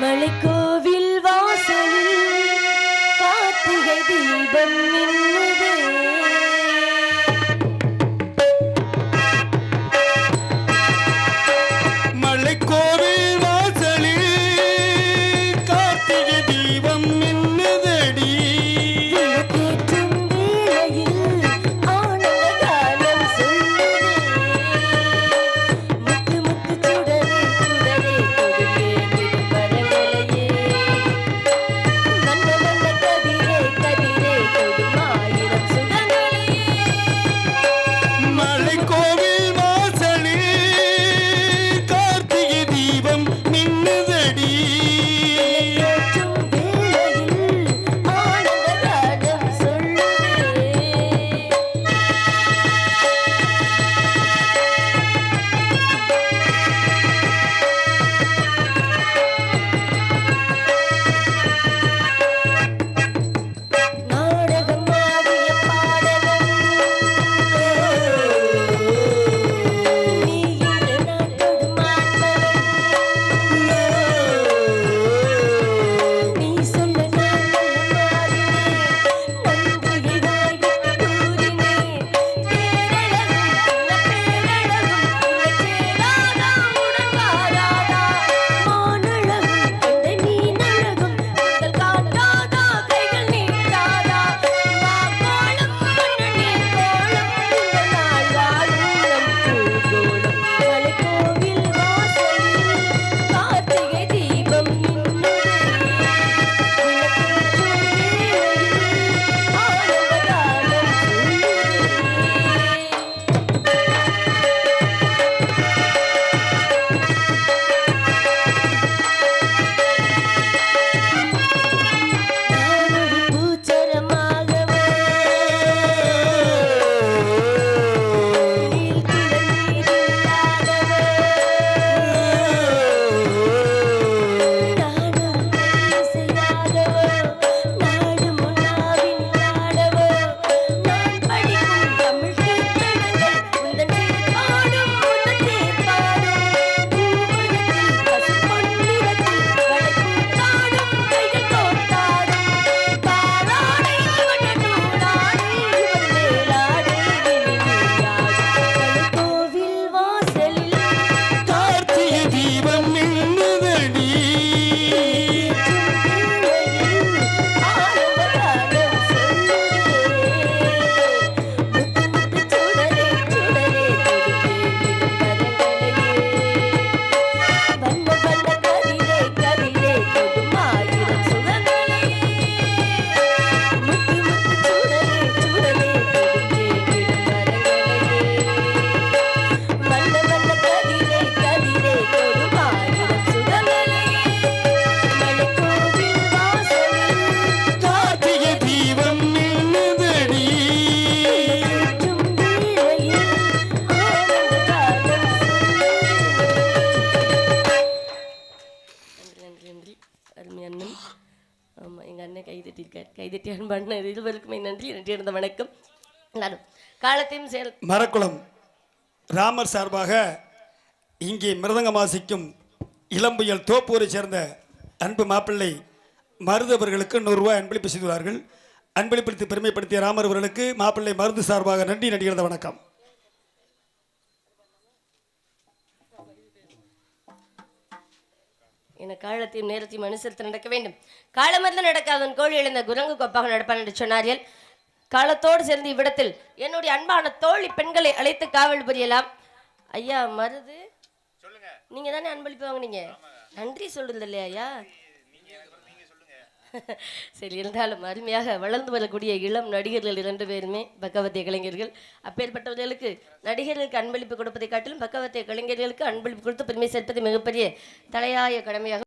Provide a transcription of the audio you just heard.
மலைக்கோவில் வாசலில் கார்த்திகை தீபம் மின்னுதே அண்ணன் ஆமாம் எங்கள் அண்ணன் கைதட்டியிருக்கார். கைதட்டி அன்பான இருவருக்குமே நன்றி. நன்றி இருந்த வணக்கம். எல்லாரும் காலத்தையும் செயல் மரக்குளம் ராமர் சார்பாக இங்கே மிருதங்கம் வாசிக்கும் இளம்புயல் தோப்பூரை சேர்ந்த அன்பு மாப்பிள்ளை மருதவர்களுக்கு நூறுரூவா அன்பளிப்பு செய்துள்ளார்கள். அன்பளிப்படுத்தி பெருமைப்படுத்திய ராமர் அவர்களுக்கு மாப்பிள்ளை மருந்து சார்பாக நன்றி நடிகிறத வணக்கம். என காலத்தையும் நேரத்தையும் அனுசரித்து நடக்க வேண்டும். காலமர்ந்து நடக்காதவன் கோழி எழுந்த குரங்கு கொப்பாக நடப்பான் என்று சொன்னார்கள். காலத்தோடு சேர்ந்து இவ்விடத்தில் என்னுடைய அன்பான தோழி பெண்களை அழைத்து காவல் புரியலாம். ஐயா மருது. நீங்க தானே அன்பளிப்பு வாங்குனீங்க? நன்றி சொல்றது இல்லையா ஐயா? சரி இருந்தாலும் அருமையாக வளர்ந்து வரக்கூடிய இளம் நடிகர்கள் இரண்டு பேருமே பக்கவத்திய கலைஞர்கள். அப்பேற்பட்டவர்களுக்கு நடிகர்களுக்கு அன்பளிப்பு கொடுப்பதை காட்டிலும் பக்கவத்திய கலைஞர்களுக்கு அன்பளிப்பு கொடுத்து பெருமை சேர்ப்பது மிகப்பெரிய தலையாய கடமையாக